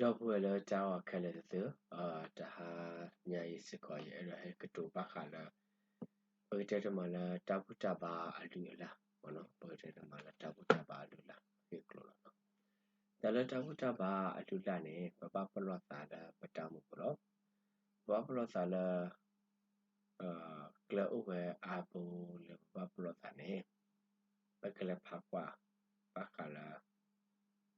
တော့ဘွယ်လောကြောက်ခက်လေသူအာတဟာညာရီစကောရဲ့အဲ့ဒါကတူပါခါလာဘယ်တဲ့မှာလာတပုတပါအလူလားဘောနော်ဘယ်တဲ့မှာလာတပုတပါအလူလားဒီကလိုနော်ဒါလတပုတပါအလူလာနေပပပလောသာလာပတမှုပလောပပပလောသာလာအာကလောဝဲအာဘူလေပပပလောသာနေပကလဖာကွာပါခါလာ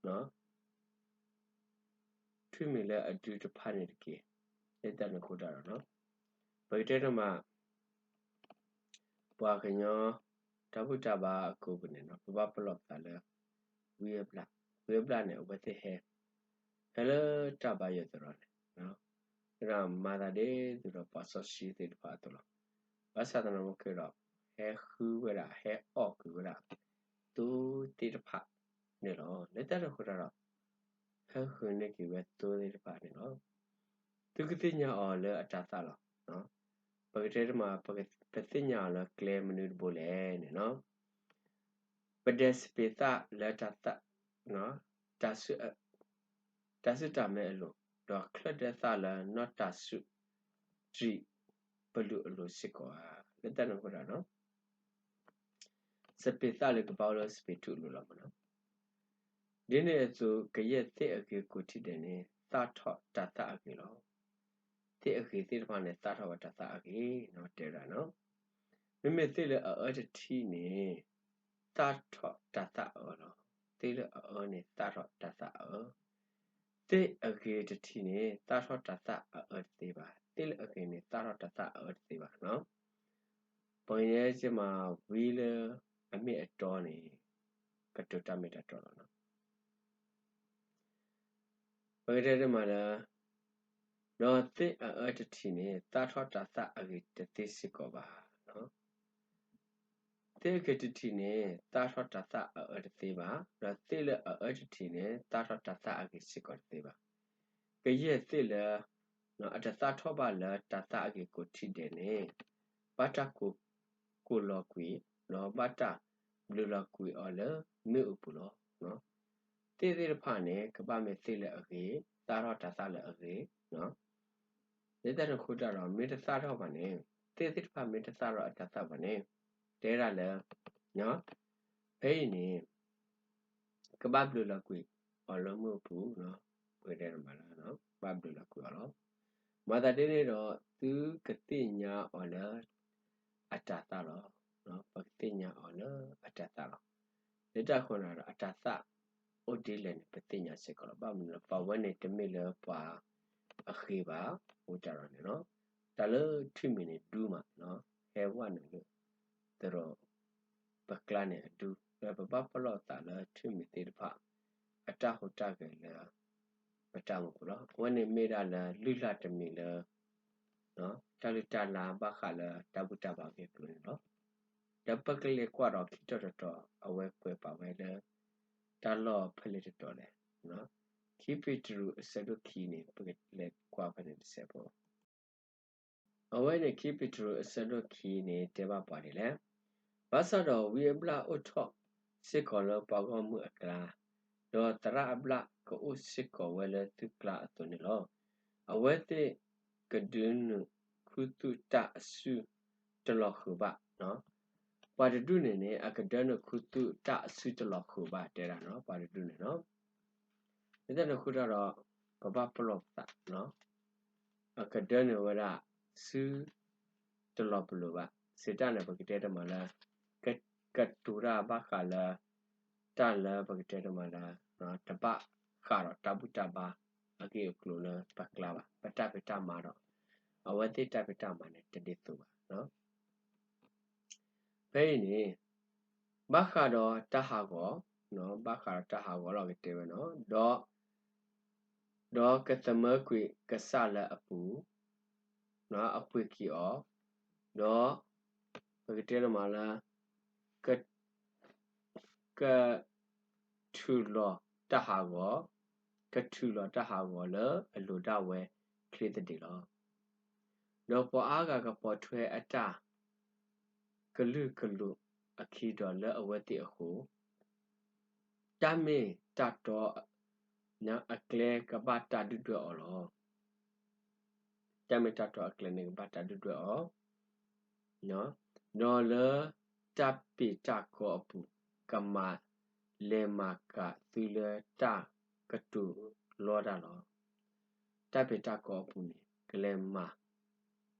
နေအဖလာဝဲဖက်နေစီကောနော်ပကလကွာကွာဖက်နေစဖို့နော်ပလောသူတလာဝီအပလာလဲဟဆူတူနော်တရလာတူတော့တူကူတူဒေါ်လာအပူနေမေထွေမီလအဒူဖာနေကေတဲ့နော်ထွေမီလဒိုနော်ထွေမီလအဒူတဖာနေကေလက်တနခုတာနော်ဘယ်တဲ့မှာပွားကညောတဘုတဘာကိုကနေနော်ဘဘပလော့တာလေဝီယပလာဝီယပလာနေဝတ်တဲ့ဟဲဟဲလတဘာရတော့နော်အဲ့ဒါမာတာဒေသူတော့ပါဆော့ရှိတဲ့ဖာတော့ဘာသာတော့မခေတော့ဟဲခူဝရဟဲအော့ကူဝရသူတိတဖာ နေတော့လက်တဲ့ခုတော့ဟဲခူနေကီဝဲသူတိတဖာနေနော်သူကတိညာအော်လေအတာသလားနော်ပကတဲ့မှာပကပသိညာလကလေမနုဘိုလေနော်ပဒက်စပေတာလတတနော်တဆုတဆုတမဲအလို့တော့ခလတဲ့သလာနော့တဆုဂျီဘလူအလို့စစ်ကောလက်တနခေါ်တာနော်စပေတာလေကပေါလို့စပေတုလို့လာမနော် ဒီနေ့ဆိုကြရက်တဲ့အကေကိုထိတယ်နေသာထော့တတအကေလို့တိအခေတိတဖာနဲ့သာထဝတ္တသာအကေနော်တဲတာနော်မိမိတိလေအောတတိနေသာထောတတအောနော်တိလေအောနေသာထောတတအောတိအကေတတိနေသာထောတတအောတေပါတိလေအကေနေသာထောတတအောတေပါနော်ပုံရဲချင်မှာဝီလအမြင့်အတော်နေကတုတမေတ္တတော်နော် ဘယ်တဲ့မှာလားနော်တိအတတိနေတာထောတာသအဂိတတိစိကောပါနော်တေကတတိနေတာထောတာသအတတိပါနော်တိလအတတိနေတာထောတာသအဂိစိကောတေပါကရဲ့တိလနော်အတသထောပါလတသအဂိကိုထိတယ်နေပတကုကိုလောကွေနော်ပတဘလူလော ကွေအော်လမေဥပလောနော်တေတေဖာနေကပမေတိလအဂိတာထောတာသလအဂိနော်နေတဲ့ခုတတော့မေတ္တာတော့ပါနဲ့တေတိဖာမေတ္တာတော့အတ္တပါနဲ့တဲရလဲနော်အဲ့ဒီနေကပပလူလကွေအလုံးမဘူးနော်ဝေတဲ့မှာလားနော်ပပလူလကွေအလုံးမာတာတေနေတော့သူကတိညာအော်လအတ္တတော့နော်ပကတိညာအော်လအတ္တတော့လက်တခွန်တော့အတ္တ ဥဒိလည်းပတိညာစေကောပါမလို့ပဝနေတမိလပါခေပါဟိုကြတော့နော်တလထိမီနေဒူးမှာနော်ဟဲဝါနေလို့တော့ပကလာနေဒူးဘဘပလောတာလထိမီတေတဖအတဟိုတကလည်းမတမဘူးနော်ဝနေမေရလာလိလတမီလနော်တလတလာဘခလာတပုတပါကေပြုနော်တပကလေးကွာတော့ခိတတော်အဝဲကွယ်ပါဝဲလေတ လောဖလိတတော်လေနော် keep it true အစတော့ခီနေပကလက်ကွာဖနေစပေါ်အဝဲနေ keep it true အစတော့ခီနေတဲပါပါတယ်လေဘာသာတော့ဝီဘလာအထော့စစ်ကောလပကောမှုအကလာတော့တရအဘလာကိုစစ်ကောဝဲလေတုကလာအတုန်လောအဝဲတဲ့ကဒွန်းခုတုတအစုတလခုပါနော် ပါရတုနေနေအကဒနခုတုတအစုတလခုပါတဲတာနော်ပါရတုနေနော်ဒီတဲ့ခုတော့ဘဘပလော့တာနော်အကဒနဝရစူတလောပလောပါစေတနဲ့ပကတဲ့တမလာကကတူရာဘခလာတလာပကတဲ့တမလာနော်တပခါတော့တပုတပါအကေကလိုလာပကလာပါပတပတမာတော့အဝတိတပတမာနဲ့တတိသူပါနော် ဘယ်နေဘခါတော့တဟာကောနော်ဘခါတဟာကောတော့ကတဲ့ပဲနော်တော့တော့ကသမကွေကဆလအပူနော်အပွေကီအောတော့ဘယ်တဲမှာလားကကထူလောတဟာကောကထူလောတဟာကောလအလိုတဝဲခရစ်တိလောတော့ပေါ်အားကကပေါ်ထွဲအတာ ကလူကလူအခီတော်လအဝဲတိအခုတမေတတော်ညာအကလေကဘာတာဒုတွေ့အော်လောတမေတတော်အကလေနေကဘာတာဒုတွေ့အော်နော်နော်လတပ်ပိတကောပူကမလေမကသီလတာကတုလောဒါလောတပ်ပိတကောပူနေကလေမ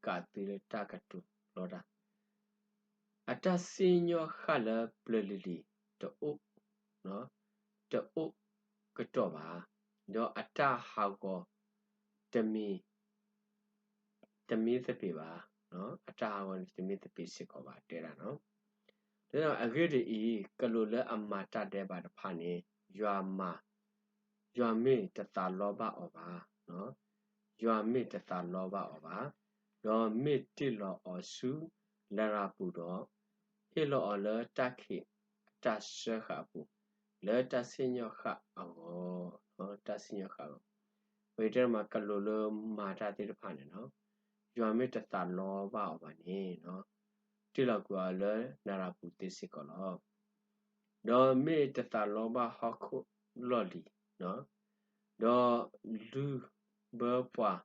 ကသီလတာကတုလောဒါ အတစညောခလပလလီတောနော်တောကတော့ပါတော့အတဟာကောတမီတမီသပေပါနော်အတဟာကောတမီသပေစစ်ကောပါတဲတာနော်ဒါတော့အဂိတိဤကလိုလက်အမတတဲ့ပါတဖာနေရွာမှာရွာမေတတလောဘဩပါနော်ရွာမေတတလောဘဩပါတော့မေတိလောဩစုလရာပူတော့ ဟေလောလတခိတဆခပူလေတဆညခအောနော်တဆညခဝေတရမှာကလိုလိုမာတာတိတဖာနေနော်ရွာမေတတလောဘဩပါနေနော်တိလောက်ကွာလေနာရာပူတိစိကောလောဒေါ်မေတတလောဘဟခုလော်လီနော်ဒေါ်လူဘောပွား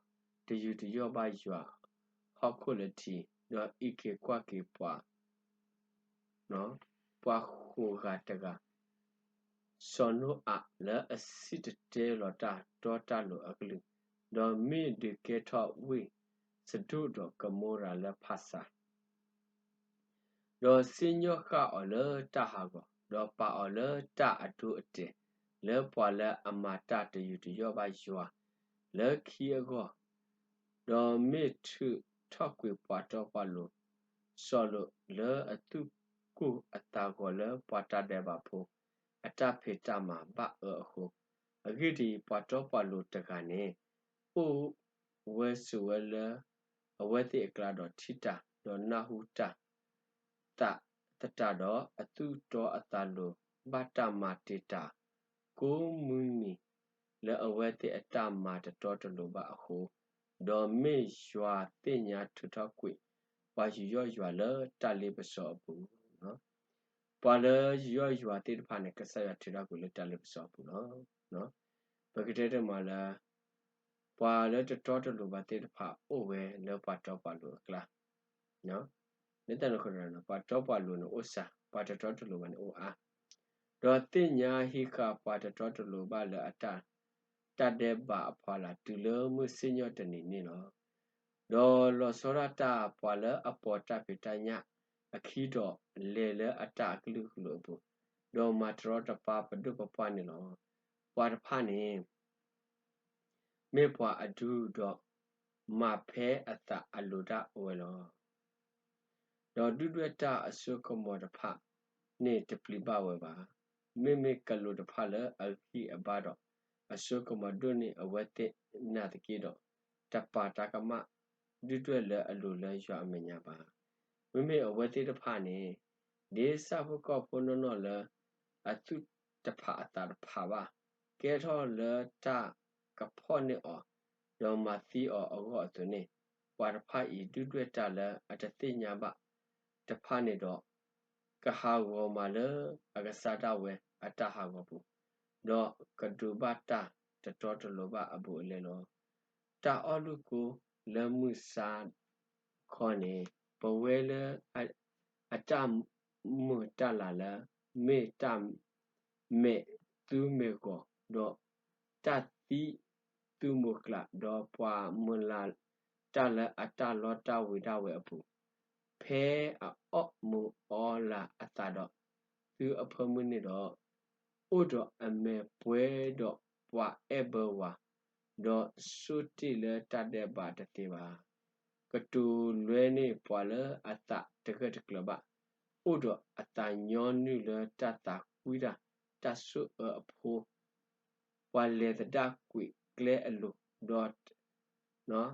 တယူတယောဘရွာဟခုလတီဒေါ်ဣကေကွာကေပွား နော်ပွားခုကတကစောနုအလအစစ်တဲလောတာဒေါ်တာလိုအကလူဒေါ်မေဒီကေထောဝေစဒုဒေါ်ကမောရာလဖာစာလောစညောခအော်လတာဟာကောလောပါအော်လတာအတုအတေလေပွာလအမတာတယူတယောပါယွာလေခီကောဒေါ်မေထုထောက်ကွေပွားတော့ပါလို့ဆော်လို့လေအတု ကိုအတာကောလေပွားတတဲ့ပါဖို့အတဖေတမှာပအခုအဂိတိပွားတော့ပါလို့တကနေအိုဝဲဆူဝဲလအဝဲတိအကလာတော့ထိတာတော့နာဟုတာတတတတော့အတုတော်အတလိုဘတမတေတာကိုမူနီလဲအဝဲတိအတမတတော်တလိုပါအခုဒေါ်မေရွာတင်ညာထထကွေဝါယူရောရွာလဲတလေးပစောဘူး နော်ပွာလဲရွာရွာတိတဖာနဲ့ကဆရထထကွေလဲတလေးပစောဘူးနော်နော်ဘဂတဲ့တမလာပွာလဲတတော်တလိုပါတိတဖာအိုဝဲလဲပွာတော့ပါလို့ကလားနော်လက်တနခရနပါတော့ပါလို့နော်ဥစာပါတတော်တလို့မနော်အာတော့တင်ညာဟိကပါတတော်တလို့ပါလအတာတတ်တဲ့ပါအဖွာလာတူလို့မှုစညောတနေနေနော်တော့လောစောရတာပွာလအပေါ်တပိတညာ အခီတော့လေလေအတာကလူကလူဘူးတော့မတရောတပါပဒုပပွားနေနော်ပွာတဖာနေမေပွာအဒူတော့မဖဲအတာအလူဒဝဲလောတော့ဒုဒွတာအစုကမောတဖနေတပလီပါဝဲပါမေမေကလုတဖလအခိအဘတော့အစုကမဒုနေအဝတ်တဲ့နာတကေတော့တပါတကမဒုဒွလအလိုလဲရွာအမညာပါ မေမေအဝတ်တဲ့တဖနေဒီစဖကောဖုနနောလအတုတဖအတာတဖပါကဲထောလတာကဖောနေအောရောမသီအောအကောအသွနေဝါတဖဤဒုဒွတာလအတသိညာပါတဖာနေတော့ကဟာဝမလအကစားတဝဲအတဟာဝပုတော့ကဒုဘတာတတော်တလောဘအဘူလေလောတာအောလူကိုလမှုစာခေါနေ ဘဝဲလအတမူတလာလမေတမေသူမေကိုတော့တတိသူမုကလာတော့ပွာမွလာတလအတလောတဝိဒဝဲအပူဖဲအော့မူအောလာအတာတော့သူအဖမှုနေတော့ဥတော့အမေပွဲတော့ပွာအဘဝါတော့စုတိလေတတဲ့ပါတတိပါ ကတူလွဲနေပွာလအတာတကတကလပါဥတော့အတာညောနုလေတတာကွီတာတဆုအဖိုးပွာလေတကွီကလဲအလုဒေါ်နော်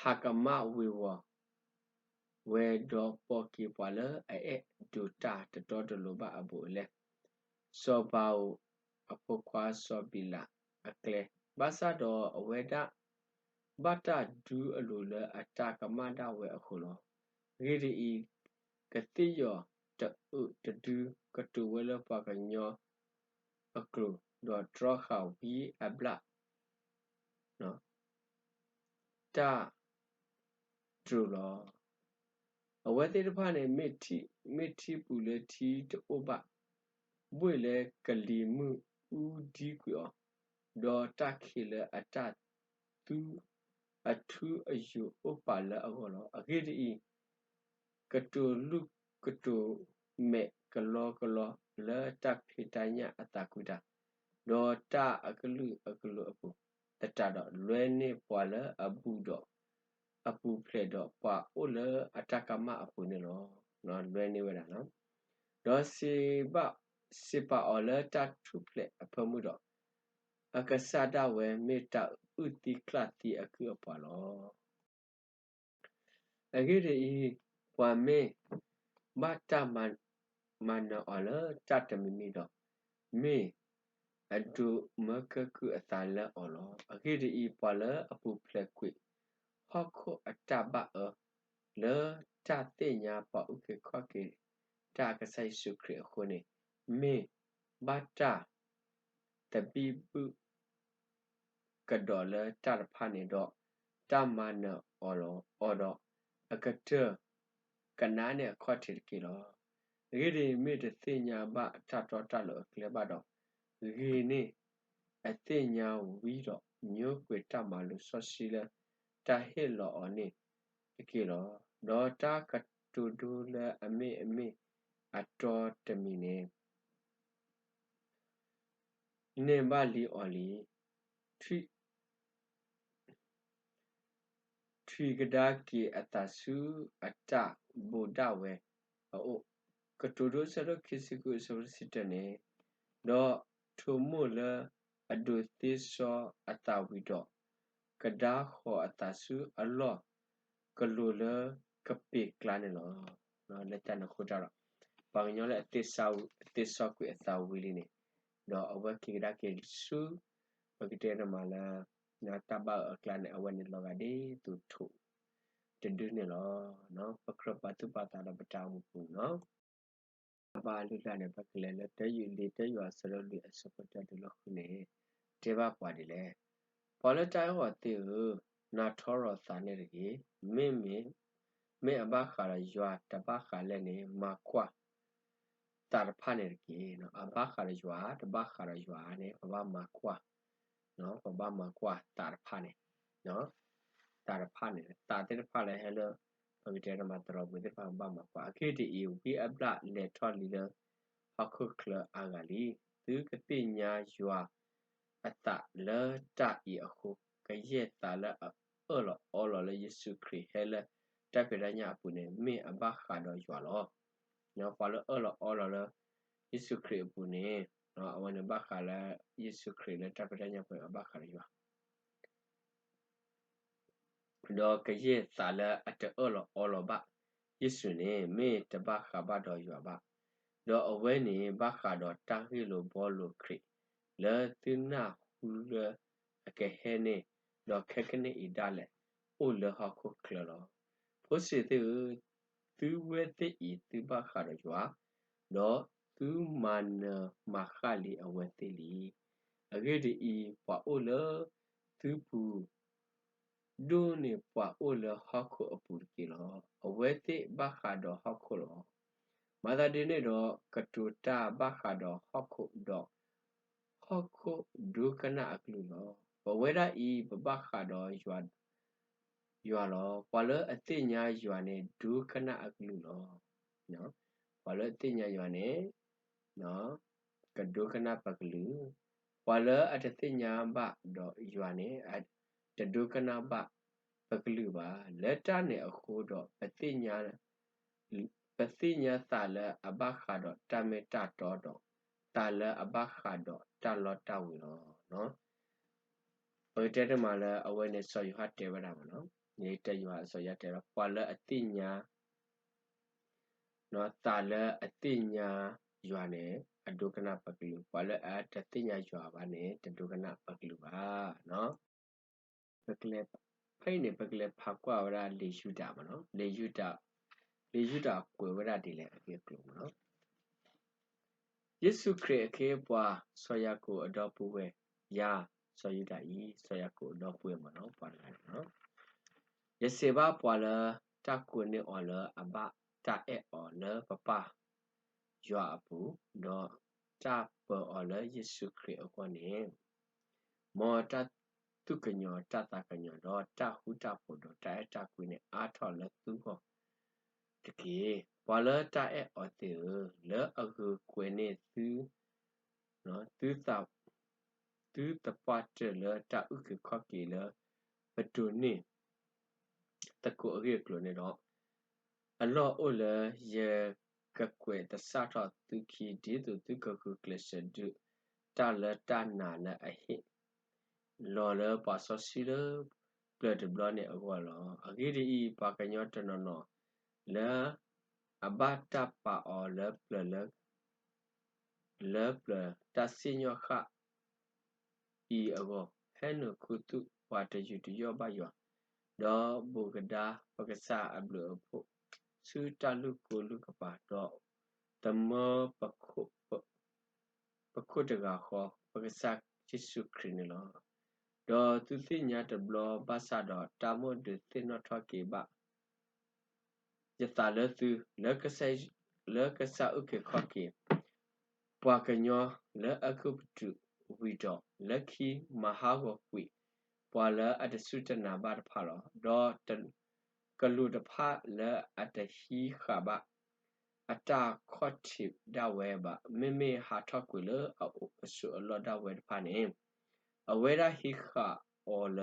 ဟာကမဝေဝဝဲဒေါ်ပေါ်ကီပွာလအဲဒူတာတတော်တလိုပါအဘူလေစောပါအဖို့ခွာစောဘီလာအကလဲဘာသာတော့အဝဲတာ ဘတာဒူအလိုလအတာကမတာဝဲအခုလောဂေဒီကတိယောတဥတဒူကတူဝဲလပကညောအကလုဒေါ်ထရခါဝီအဘလာနော်တာဒူလောအဝဲတိတဖာနေမိတိမိတိပူလေတီတိုဘဘွေလေကလီမှုဦးဒီကွေဒေါ်တခိလေအတတူ အထူးအယူဥပါလအကောလောအခေတီကတူလူကတူမေကလောကလောလေတက်ဖိတညာအတကုတာဒေါ်တအကလူအကလူအပူတတတော့လွဲနေပွာလအပူတော့အပူဖလက်တော့ပွာအိုလအတကမအပူနေလောနော်လွဲနေဝဲတာနော်ဒေါ်စီဘစီပါအော်လတထုဖလက်အဖမှုတော့အကဆာဒဝဲမေတ္တာ ဥတိကလတိအကူအပွာလောအဂိရိပွာမေမတမန်မနောအလတတမီမီတော့မေအဒုမကကုအတလအလောအဂိရိပွာလအပူဖလက်ကွိဟောခုအတဘအလေတတိညာပဥကေခောကေတာကဆိုင်စုခရခုနေမေဘတာတပိပု ကဒေါ်လတရဖာနေတော့တမနအော်လောအော်တော့အကတကနာနဲ့ခေါ်တယ်ကီလောရေဒီမိတသိညာဘထတော်တလို့ကလဘတော့ရေနေအသိညာဝီတော့ညိုကွေတမလို့ဆော့စီလာတဟေလောအနိကီလောဒေါ်တာကတူဒူလအမေအမေအတော်တမီနေနေပါလီအော်လီထွိ ထွိကဒါကီအတဆူအတဘုဒ္ဓဝဲအိုကတူဒိုဆရခိစီကုဆရစစ်တနေတော့ထုံမိုလအဒုတိဆောအတဝီတော့ကဒါခောအတဆူအလောကလူလကပိကလာနေလောနော်လက်တနခုကြတော့ပန်ညောလေအတိဆောအတိဆောကွေအတဝီလီနေတော့အဝကိဒါကေဆူပကတေရမလာ နာတဘကလန်အဝနေလောကဒီသူထုတဒုနေလောနော်ပကရပတုပတာတော့ပတောင်းပူနော်ဘာလူလာနေပကလေလက်တယူလီတယူဆရလီအစပတတလခုနေတေဘပွားဒီလေပေါ်လတိုင်ဟောတေနာထောရစာနေရကြီးမင်းမင်းမေအဘခါရရွာတဘခါလည်းနေမကွာတာဖာနေရကြီးနော်အဘခါရရွာတဘခါရရွာနေဘဘမကွာ နော်ဘဘမကွာတာဖာနေနော်တာဖာနေတာတေဖာလည်းဟဲလို့ပဝိတေရမတရဘုဒ္ဓဖာဘမကွာအခေတိဤဝိအပလလေထော်လီလဟခုခလအာဂလီသူကပိညာယွာအတလတဤအခုကရက်တလအော်လောအော်လောလေယေရှုခရစ်ဟဲလတပ်ပြရညာပုနေမေအဘခါတော့ယွာလောညောပါလောအော်လောအော်လောယေရှုခရစ်ပုနေ နော်အဝန်ဘခါလာယေရှုခရစ်နဲ့တပ်ပြရညာပုအဘခါယွာတော့ကရဲ့သာလအတအော်လောအော်လောဘယေရှုနေမေတဘခါဘတော့ယွာဘတော့အဝဲနေဘခါတော့တာဟီလိုဘောလိုခရစ်လေတင်နာဟူလအကဟဲနေတော့ခက်ကနေဣဒါလေအိုလဟာခုကလလောဖို့စီတူသူဝဲတိဤသူဘခါတော့ယွာတော့ သူမန်မခါလီအဝဲတိလီအဂေဒီဤပွာအိုလသူပူဒိုနေပွာအိုလဟာခုအပူကီလောအဝဲတိဘခါတော့ဟာခုလောမာသာဒီနေတော့ကတူတာဘခါတော့ဟာခုတော့ဟာခုဒုကနာအကလူလောဘဝဲရဤဘဘခါတော့ယွာယွာလောပွာလအတိညာယွာနေဒုကနာအကလူလောနော်ပွာလအတိညာယွာနေ နော်ကဒုကနာပကလူပွာလအတတိညာဘတော့ယွာနေတဒုကနာဘပကလူပါလက်တနဲ့အခုတော့ပတိညာပတိညာသာလအဘခါတော့တမေတတော်တော့တာလအဘခါတော့တလောတဝီလောနော်အတဲတမှာလည်းအဝဲနဲ့ဆော်ယူဟာတဲဝတာမနော်နေတဲ့ယူဟာဆော်ရတဲတော့ပွာလည်းအတိညာနော်တာလည်းအတိညာ ယူဟာနဲ့အဒုကနာပကလူပွာလည်းအတတိညာယူဟာပါနဲ့တဒုကနာပကလူပါနော်ပကလေဖိနေပကလေဖကွာဝရလေယူတာမနော်လေယူတာလေယူတာကိုဝရဒီလေအကေကလူမနော်ယေရှုခရစ်အခေပွားဆောရကိုအတော်ပူဝဲယာဆောယူတာဤဆောရကိုအတော်ပူဝဲမနော်ပွားလာနော်ယစေဘာပွာလာတကွနေအော်လာအဘတာအဲအော်လာပပ ယွာပူတော့တာပေါ်အော်လာယေရှုခရစ်အကွနေမောတတုကညောတတကညောတော့တဟုတဖို့တော့တာတကွနေအားထော်လက်သူဟောတကေဘွာလတာအဲအော်တေလဲအခုကွနေသူနော်သူသာသူတပတ်တလတာဥကခော့ကေလပတူနေတကူအရေကလိုနေတော့အလောအိုလယေ ကကွေတဆာထသူခီဒီသူသူကကုကလစဒုတာလတာနာလအဟိလောလပါဆစီလပလက်ဘလနေအကောလောအဂိဒီပါကညောတနောနောလာအဘတာပါအော်လပလလလပလတဆညောခဤအကောဟဲနခုတုဝါတယူတယောဘယောဒေါ်ဘူကဒါပကဆာအဘလဖို့ စူတလူကိုလူကပါတော့တမောပခုပခုတကခေါ်ပကဆာယေရှုခရစ်နော်ဒေါ်သူသိညာတဘလဘာသာတော့တာမွတ်ဒသိနထကေပါယတာလသူလကဆေလကဆာဥကေခကေပွာကညောလအခုပတုဝီတော့လက်ခီမဟာဝဝီပွာလအတဆုတနာဘာတဖာ လောဒေါ်တကလူတဖာလအတဟီခဘအတာခော့တိဒဝဲဘာမေမေဟာထောက်ကွေလအဆုအလောဒဝဲတဖာနေအဝဲရာဟိခအော်လ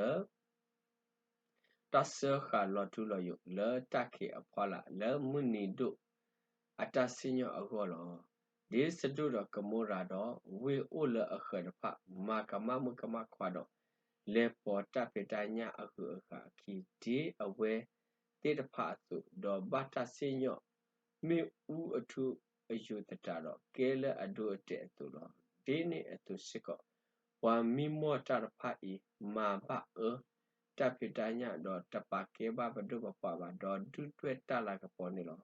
တဆခါလောတူလောယလတခေအဖွာလာလမုနီဒုအတစညအကောလောဒီစတုတော့ကမောရာတော့ဝေအိုလအခရဖမာကမမကမခွာတော့လေပေါ်တပိတညာအခုအခါခီဒီအဝဲ တေတဖအစုတော့ဘတ်တစညမေဥအထုအယုတတတော့ကဲလအဒုအတဲ့အသူတော့ဒီနေ့အသူစစ်ကောဝါမီမောတရဖအီမာဘအတပိတညာတော့တပကေဘဘဒုပပပါတော့ဒုတွဲတလာကပေါ်နေလော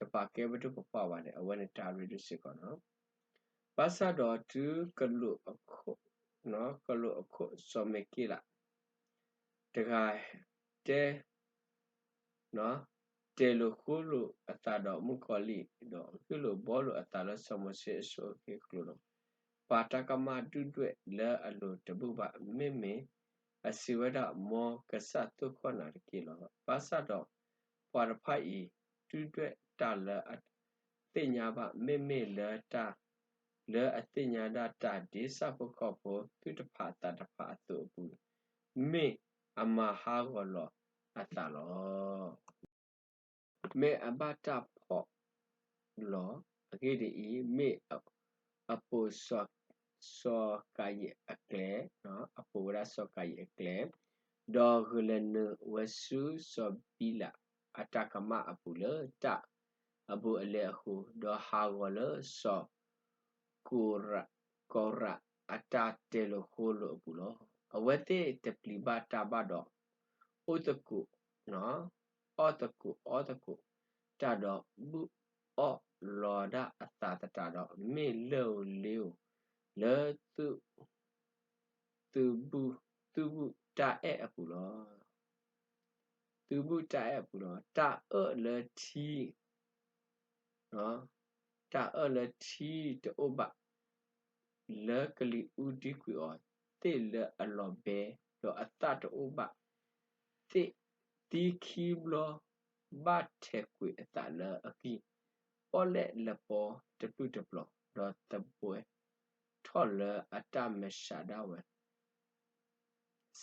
တပကေဘဒုပပပါတဲ့အဝဲနေတာရီဒုစစ်ကောနော်ပါစတော့သူကလုအခုနော်ကလုအခုစောမေကီလာတခါတဲ နော်တေလိုခုလိုအတာတော့မူခေါ်လီတော့ခုလိုဘောလိုအတာလို့ဆမဆေဆိုကေကလိုပါတကမတုတွဲလဲအလိုတပုပမေမေအစီဝဒမောကဆတ်တုခေါနာကီလောပါစတော့ပွာရဖိုက်ဤတုတွဲတလဲအတိညာပမေမေလဲတာလဲအတိညာဒတာဒီစဖခောဖို့သူတဖာတတဖာတုဘူးမေအမဟာဂလော အတလောမေအဘတာဖောလောအကေဒီမေအပုဆောဆောကာယအကလေနော်အပူရဆောကာယအကလေဒေါ်ဂလနဝဆုဆောဘီလာအတကမအပူလတအဘူအလေခုဒေါ်ဟာဂလဆောကူရကောရအတတေလခုလအပူလောအဝတိတပလီဘာတာဘတော့ ဥတကုနော်ဩတကုဩတကုတတော့ဘူဩလောဒအတတတတော့မေလောလေးလေသူသူဘူးသူဘူးတာအဲ့အပူလောသူဘူးတာအဲ့အပူလောတာအလေတီနော်တာအလေတီတောဘလေကလီဦးဒီကွေောတေလေအလောဘေတော့အတတောဘ တေတီခီဘလောဘတ်ထေကွေအတလအကီပေါ်လေလပေါ်တပုတပလောတော့တပွဲထော်လအတမရှာဒဝ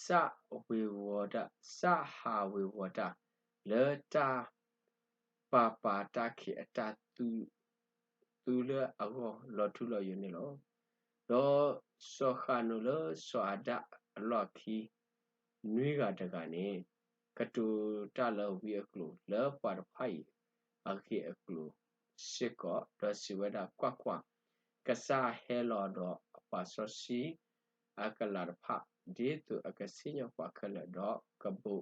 စဝေဝဒစဟာဝေဝဒလေတာပါပါတခိအတသူသူလအကောလောထုလောယနေလောလောစောခနုလောစောအဒအလော့ခီနွေးကတကနေ ကတူတလဝီအကလူလောပါတဖိုင်အခီအကလူရှစ်ကောဒစီဝဒကွာကွာကစားဟဲလော်တော့အပါဆောစီအကလာဖာဒီတူအကစီညကွာခလတော့ကပု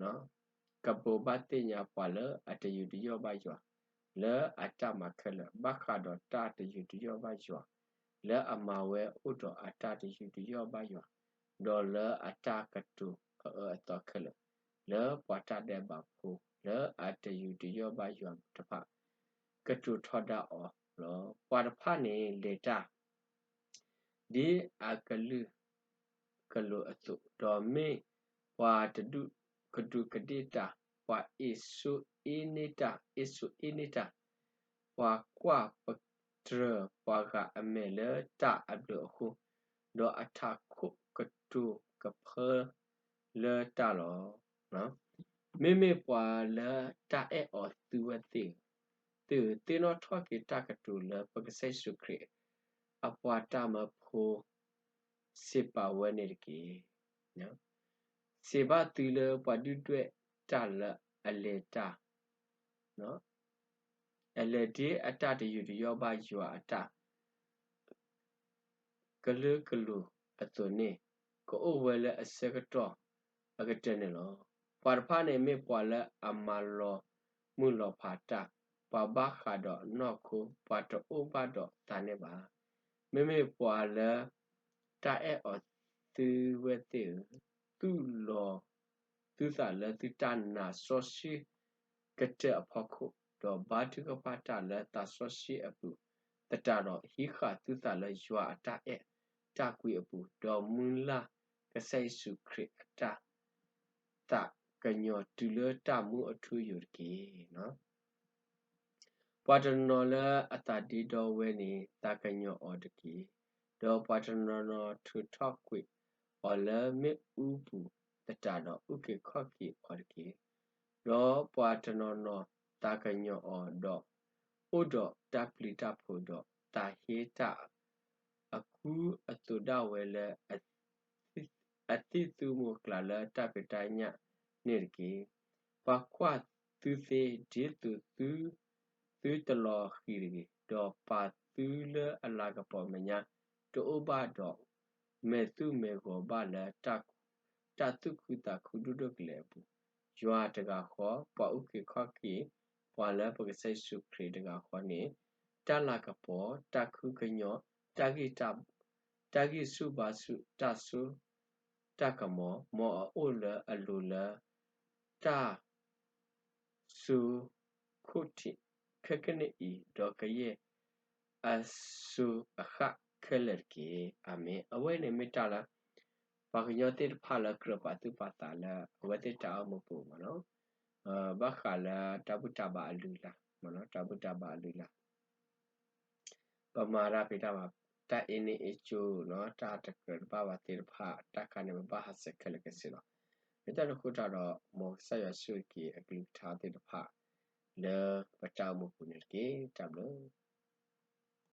နော်ကပုဘတ်တင်ညာပွာလအတယူတယောဘရွာလဲအတမခလဘခါတော့တတယူတယောဘရွာလဲအမဝဲဥတော်အတတယူတယောဘရွာဒေါ်လာအတကတူ အတော်ခလလဲပွာတတဲ့ဘဖူလဲအတယူတယောဘရွာတဖကတူထော်တာအော်လောပွာတဖနေလေတာဒီအကလူကလူအစုတော်မေပွာတတုကတုကတိတာပွာအစ်ဆုအင်းနေတာအစ်ဆုအင်းနေတာပွာကွာပတရပွာကအမေလတာအဘလခုဒေါ်အထခုကတုကဖေ လေတာလောနော်မေမေပွာလေတာအဲအောသူဝတိသူတေနောထောကိတာကတူလပကစိစုခရအပွာတာမဖိုစေပါဝနေကေနော်စေဘတီလပဒုတွဲတလအလေတာနော်အလေဒီအတတယူတယောဘယူအတကလကလူအတုနေကိုအဝဲလအစကတော့ အကတနေလောပါဖာနေမေပွာလအမလောမူလောဖာတာပဘခါတော့နော့ခုပတ်တော့ဘတော့တနေပါမေမေပွာလတာအဲအသူဝဲတေသူလောသူစာလတိတနာဆောရှိကတဲ့အဖို့ခုတော့ဘာတုကပတာလတာဆောရှိအပူတတတော့ဟိခသူစာလယွာအတအဲတကွေအပူတော့မွန်လာကဆိုင်စုခရအတ တကညောတူလတမှုအထူးယူကေနော်ပွာတနော်လအတဒီတော်ဝဲနေတာကညောအော်တကေတော့ပွာတနော်နော်ထူထောက်ကွေအော်လမေဥပူတတတော့ဥကေခော့ကီအော်တကေတော့ပွာတနော်နော်တာကညောအော်တော့ဥတော့တပလီတဖို့တော့တာဟေတာအခုအတုဒဝဲလဲအ တိသူမကလာလတပတိုင်ညနေကေပကွာသူစေဒီတူသူသူတလောခီရီတော့ပါသူလအလာကပေါ်မညာတိုးဘတော့မေသူမေကိုဘာလတက်တတုခုတခုဒုဒကလေဘူးယွာတကခေါ်ပဥကေခော့ကီပွာလပကစိတ်စုခရီတကခေါ်နေတလာကပေါ်တခုကညောတဂိတတဂိစုပါစုတဆု တကမောမောအိုလအလူလတစုခုတိခကနေဤဒေါကရဲ့အဆုအခခလကေအမေအဝဲနေမတလာဘာကညောတိဖလာကရပတုပတာလာဝတိတာမပူမနော်အဘခလာတပုတဘာလူလာမနော်တပုတဘာလူလာပမာရပိတဘာ တအင်းအချိုနော်တာတကရဘာဝတိဖာတခနေဘာဟစကလကစီလောမေတ္တာခုတာတော့မောဆရဆွေကီအကလူထားတဲ့